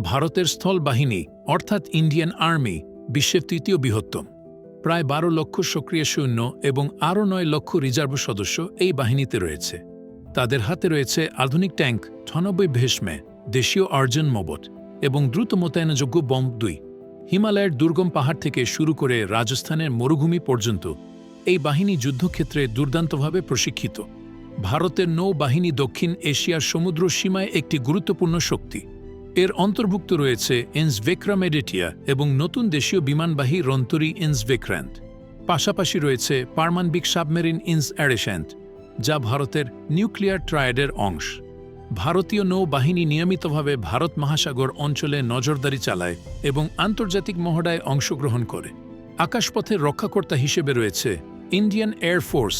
ভারতের স্থল বাহিনী, অর্থাৎ ইন্ডিয়ান আর্মি, বিশ্বের তৃতীয় বৃহত্তম। প্রায় বারো লক্ষ সক্রিয় সৈন্য এবং আরও নয় লক্ষ রিজার্ভ সদস্য এই বাহিনীতে রয়েছে। তাদের হাতে রয়েছে আধুনিক ট্যাঙ্ক, ছনব্বই ভেসমে দেশীয় অর্জন মবট এবং দ্রুত মোতায়েনযোগ্য বম্ব দুই। হিমালয়ের দুর্গম পাহাড় থেকে শুরু করে রাজস্থানের মরুভূমি পর্যন্ত এই বাহিনী যুদ্ধক্ষেত্রে দুর্দান্তভাবে প্রশিক্ষিত। ভারতের নৌবাহিনী দক্ষিণ এশিয়ার সমুদ্র সীমায় একটি গুরুত্বপূর্ণ শক্তি। এর অন্তর্ভুক্ত রয়েছে ইন্সভেক্রাম এডিটিয়া এবং নতুন দেশীয় বিমানবাহী রন্তরি ইন্সভেক্র্যান্ট পাশাপাশি রয়েছে পারমাণবিক সাবমেরিন ইন্স অ্যারেশ্যান্ট যা ভারতের নিউক্লিয়ার ট্রায়েডের অংশ। ভারতীয় নৌবাহিনী নিয়মিতভাবে ভারত মহাসাগর অঞ্চলে নজরদারি চালায় এবং আন্তর্জাতিক মহড়ায় অংশগ্রহণ করে। আকাশপথের রক্ষাকর্তা হিসেবে রয়েছে ইন্ডিয়ান এয়ারফোর্স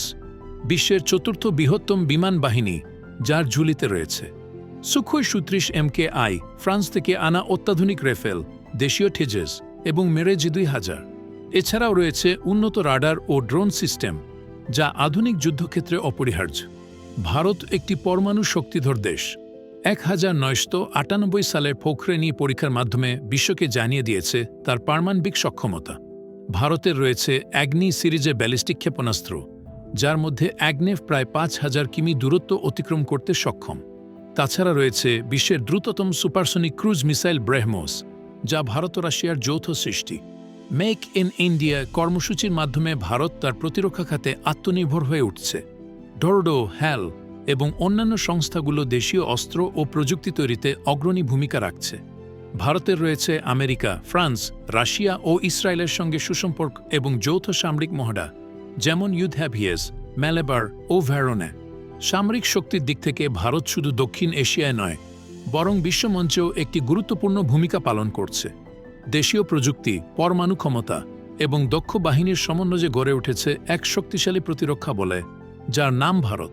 বিশ্বের চতুর্থ বৃহত্তম বিমান বাহিনী যার ঝুলিতে রয়েছে। সুখই সুত্রিশ এম কে আই ফ্রান্স থেকে আনা অত্যাধুনিক রেফেল, দেশীয় ঠেজেস এবং মেরেজি দুই হাজার। এছাড়াও রয়েছে উন্নত রাডার ও ড্রোন সিস্টেম, যা আধুনিক যুদ্ধক্ষেত্রে অপরিহার্য। ভারত একটি পরমাণু শক্তিধর দেশ। এক হাজার নয়শো আটানব্বই সালের পোখরেনি পরীক্ষার মাধ্যমে বিশ্বকে জানিয়ে দিয়েছে তার পারমাণবিক সক্ষমতা। ভারতের রয়েছে অ্যাগ্নি সিরিজে ব্যালিস্টিক ক্ষেপণাস্ত্র, যার মধ্যে অ্যাগনেভ প্রায় পাঁচ হাজার কিমি দূরত্ব অতিক্রম করতে সক্ষম। তাছাড়া রয়েছে বিশ্বের দ্রুততম সুপারসনিক ক্রুজ মিসাইল ব্রেহমোস, যা ভারত ও রাশিয়ার যৌথ সৃষ্টি। মেক ইন ইন্ডিয়া কর্মসূচির মাধ্যমে ভারত তার প্রতিরক্ষা খাতে আত্মনির্ভর হয়ে উঠছে। ডরডো, হ্যাল এবং অন্যান্য সংস্থাগুলো দেশীয় অস্ত্র ও প্রযুক্তি তৈরিতে অগ্রণী ভূমিকা রাখছে। ভারতের রয়েছে আমেরিকা, ফ্রান্স, রাশিয়া ও ইসরায়েলের সঙ্গে সুসম্পর্ক এবং যৌথ সামরিক মহড়া, যেমন ইউথহ্যাভিয়েস ম্যালেবার ও ভ্যারোনে। সামরিক শক্তির দিক থেকে ভারত শুধু দক্ষিণ এশিয়ায় নয়, বরং বিশ্বমঞ্চেও একটি গুরুত্বপূর্ণ ভূমিকা পালন করছে। দেশীয় প্রযুক্তি, পরমাণু ক্ষমতা এবং দক্ষ বাহিনীর সমন্বয়ে গড়ে উঠেছে এক শক্তিশালী প্রতিরক্ষা বলে, যার নাম ভারত।